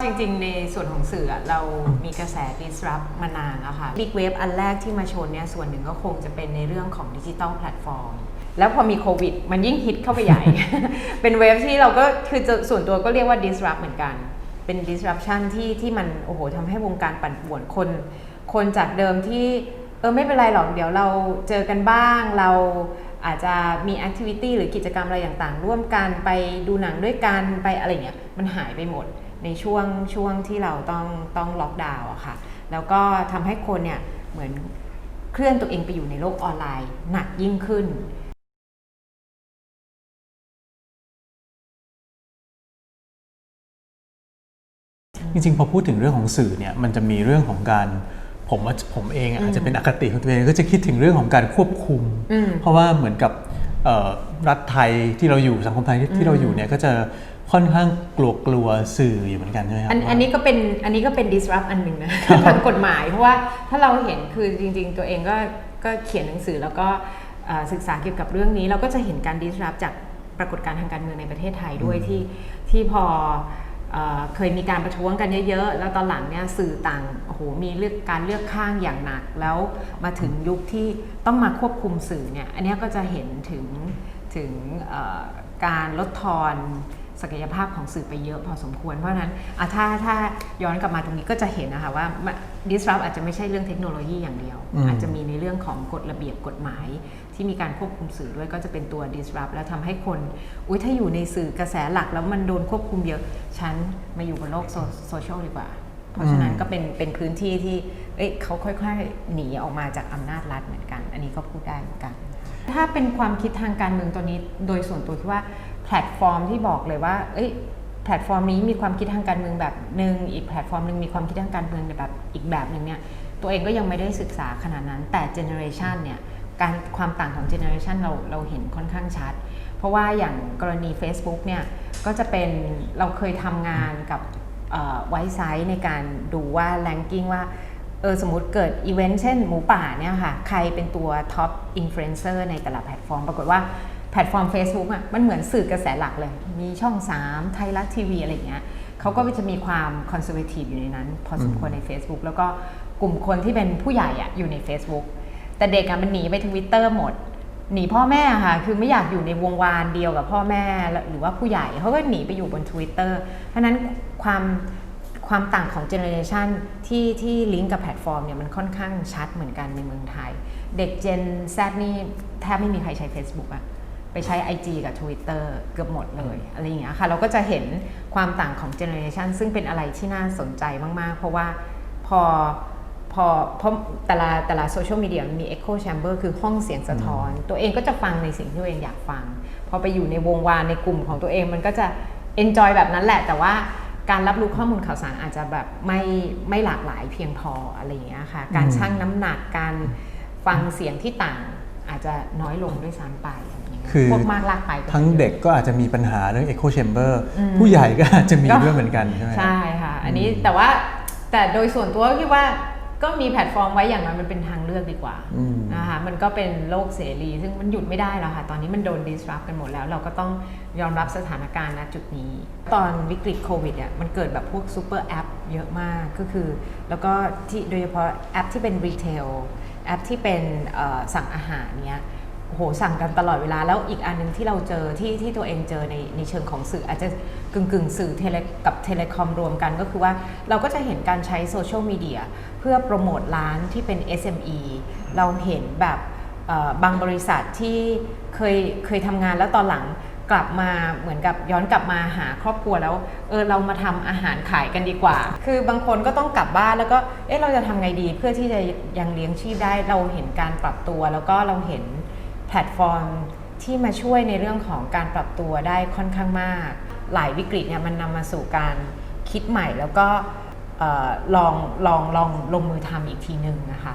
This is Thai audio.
จริงๆ ในส่วนของสื่อเรามีกระแส disrupt มานานแล้วค่ะ Big Wave อันแรกที่มาชนเนี่ยส่วนหนึ่งก็คงจะเป็นในเรื่องของดิจิ t a ลแพลตฟอร์ม แล้วพอมีโควิด มันยิ่งฮิตเข้าไปใหญ่ เป็นเวฟที่เราก็คือส่วนตัวก็เรียกว่า disrupt เหมือนกัน เป็น disruption ที่ที่มันโอ้โหทำให้วงการปั่นป่วนคน คนจากเดิมที่เออไม่เป็นไรหรอกเดี๋ยวเราเจอกันบ้างเราอาจจะมีแอคทิวิตี้หรือกิจกรรมอะไรต่างๆ ร่วมกันไปดูหนังด้วยกันไปอะไรเงี้ยมันหายไปหมด ในช่วงช่วงที่เราต้องต้องล็อกดาวน์อะค่ะ แล้วก็ทำให้คนเนี่ยเหมือนเคลื่อนตัวเองไปอยู่ในโลกออนไลน์หนักยิ่งขึ้นจริงๆพอพูดถึงเรื่องของสื่อเนี่ยมันจะมีเรื่องของการผมว่าผมเองอะอาจจะเป็นอคติของตัวเองก็จะคิดถึงเรื่องของการควบคุมอืมเพราะว่าเหมือนกับเอ่อรัฐไทยที่เราอยู่สังคมไทยที่ที่เราอยู่เนี่ยก็จะ ค่อนข้างกลัวกลัวๆสื่ออยู่เหมือนกันใช่ไหมครับอันอันนี้ก็เป็นอันนี้ก็เป็น disrupt อันหนึ่งนะทางกฎหมายเพราะว่าถ้าเราเห็นคือจริง ๆ ตัวเองก็ก็เขียนหนังสือแล้วก็เอ่อศึกษาเกี่ยวกับเรื่องนี้ เราก็จะเห็นการ disrupt จากปรากฏการณ์ทางการเมืองในประเทศไทยด้วยที่ที่พอเอ่อเคยมีการประท้วงกันเยอะๆ แล้วตอนหลังเนี่ยสื่อต่างโอ้โหมีเลือกการเลือกข้างอย่างหนัก แล้วมาถึงยุคที่ต้องมาควบคุมสื่อเนี่ยอันเนี้ยก็จะเห็นถึงถึงเอ่อการลดทอน ศักยภาพของสื่อไปเยอะพอสมควร เพราะฉะนั้นอะถ้าถ้าย้อนกลับมาตรงนี้ก็จะเห็นนะคะว่า disrupt อาจจะไม่ใช่เรื่องเทคโนโลยีอย่างเดียวอืมอาจจะมีในเรื่องของกฎระเบียบกฎหมาย ที่มีการควบคุมสื่อด้วยก็จะเป็นตัว disrupt แล้วทำให้คนอุ้ยถ้าอยู่ในสื่อกระแสหลักแล้วมันโดนควบคุมเยอะฉันมาอยู่บนโลกโซเชียลดีกว่า เพราะฉะนั้นก็เป็นเป็นพื้นที่ที่เอ้ยเขาค่อยๆหนีออกมาจากอำนาจรัฐเหมือนกัน อันนี้ก็พูดได้เหมือนกัน ถ้าเป็นความคิดทางการเมืองตัวนี้โดยส่วนตัวคิดว่าแพลตฟอร์มที่บอกเลยว่า เอ้ยแพลตฟอร์มนี้มีความคิดทางการเมืองแบบหนึ่งอีกแพลตฟอร์มหนึ่งมีความคิดทางการเมืองแบบอีกแบบหนึ่งเนี่ยตัวเองก็ยังไม่ได้ศึกษาขนาดนั้น แต่เจเนอเรชันเนี่ยการความต่างของเจเนอเรชันเราเราเห็นค่อนข้างชัด เพราะว่าอย่างกรณี Facebook เนี่ยก็จะเป็นเราเคยทำงานกับไวซ์ไซต์ในการดูว่าแ a งกิ้งว่า เออสมมติเกิดอีเวนต์เช่นหมูป่าเนี่ยค่ะ ใครเป็นตัวท็อปอินฟลูเอนเซอร์ในแต่ละแพลตฟอร์ม ปรากฏว่าแพลตฟอร์ม Facebook อะมันเหมือนสื่อกระแสหลักเลย มีช่อง 3 ไทยรัฐทีวีอะไรอย่างเงี้ยเขาก็จะมีความคอนเซอร์เวทีฟอยู่ในนั้น พอสมควรใน Facebook แล้วก็กลุ่มคนที่เป็นผู้ใหญ่อะอยู่ใน Facebook แต่เด็กอะมันหนีไปทวิตเตอร์หมด หนีพ่อแม่ค่ะ คือไม่อยากอยู่ในวงวานเดียวกับพ่อแม่ หรือว่าผู้ใหญ่เขาก็หนีไปอยู่บน Twitter เพราะฉะนั้นความ ความต่างของเจเนอเรชันที่ที่ลิงก์กับแพลตฟอร์มเนี่ยมันค่อนข้างชัดเหมือนกันในเมืองไทย เด็ก Gen Z นี่แทบไม่มีใครใช้ Facebook อะไปใช้ IG กับ Twitter เกือบหมดเลยอะไรอย่างเงี้ยค่ะเราก็จะเห็นความต่างของเจเนอเรชันซึ่งเป็นอะไรที่น่าสนใจมาก ๆ เพราะว่าพอพอเพราะแต่ละแต่ละโซเชียลมีเดียมันมี Echo Chamber คือห้องเสียงสะท้อน ตัวเองก็จะฟังในสิ่งที่ตัวเองอยากฟัง พอไปอยู่ในวงวานในกลุ่มของตัวเองมันก็จะ enjoy แบบนั้นแหละแต่ว่า การรับรู้ข้อมูลข่าวสารอาจจะแบบไม่ไม่หลากหลายเพียงพออะไรอย่างเงี้ยค่ะ การอืมชั่งน้ำหนักการฟังเสียงที่ต่างอาจจะน้อยลงด้วยซ้ำไปอย่างเงี้ยคือพวกมากลากไปก็ทั้งมียอะเด็กก็อาจจะมีปัญหาเรื่อง Echo Chamber อืมผู้ใหญ่ก็อาจจะมีก็ด้วยเหมือนกันใช่ไหมใช่ค่ะ อันนี้อืมแต่ว่าแต่โดยส่วนตัวก็คิดว่า ก็มีแพลตฟอร์มไว้อย่างน้อยมันเป็นทางเลือกดีกว่าอืมนะคะมันก็เป็นโลกเสรี ซึ่งมันหยุดไม่ได้แล้วค่ะ ตอนนี้มันโดน disrupt กันหมดแล้ว เราก็ต้องยอมรับสถานการณ์ณจุดนี้ ตอนวิกฤตโควิดเนี่ยมันเกิดแบบพวกซูเปอร์แอปเยอะมากก็คือ แล้วก็ที่โดยเฉพาะแอปที่เป็นรีเทลแอปที่เป็นเอ่อสั่งอาหารเนี้ย โอ้โหสั่งกันตลอดเวลาแล้วอีกอันหนึงที่เราเจอที่ที่ตัวเองเจอในในเชิงของสื่ออาจจะกึ่งกึ่งสื่อเทเลกับเทเลคอมรวมกันก็คือว่าเราก็จะเห็นการใช้โซเชียลมีเดียเพื่อโปรโมทร้านที่เป็น SME เราเห็นแบบบางบริษัทที่เคยเคยทำงานแล้วตอนหลังกลับมาเหมือนกับย้อนกลับมาหาครอบครัวแล้วเออเรามาทำอาหารขายกันดีกว่า คือบางคนก็ต้องกลับบ้านแล้วก็เอ๊ะเราจะทำไงดีเพื่อที่จะยังเลี้ยงชีพได้เราเห็นการปรับตัวแล้วก็เราเห็น แพลตฟอร์มที่มาช่วยในเรื่องของการปรับตัวได้ค่อนข้างมาก หลายวิกฤตเนี่ยมันนำมาสู่การคิดใหม่แล้วก็ออลองลองลองลงมือทำอีกทีหนึ่งนะคะ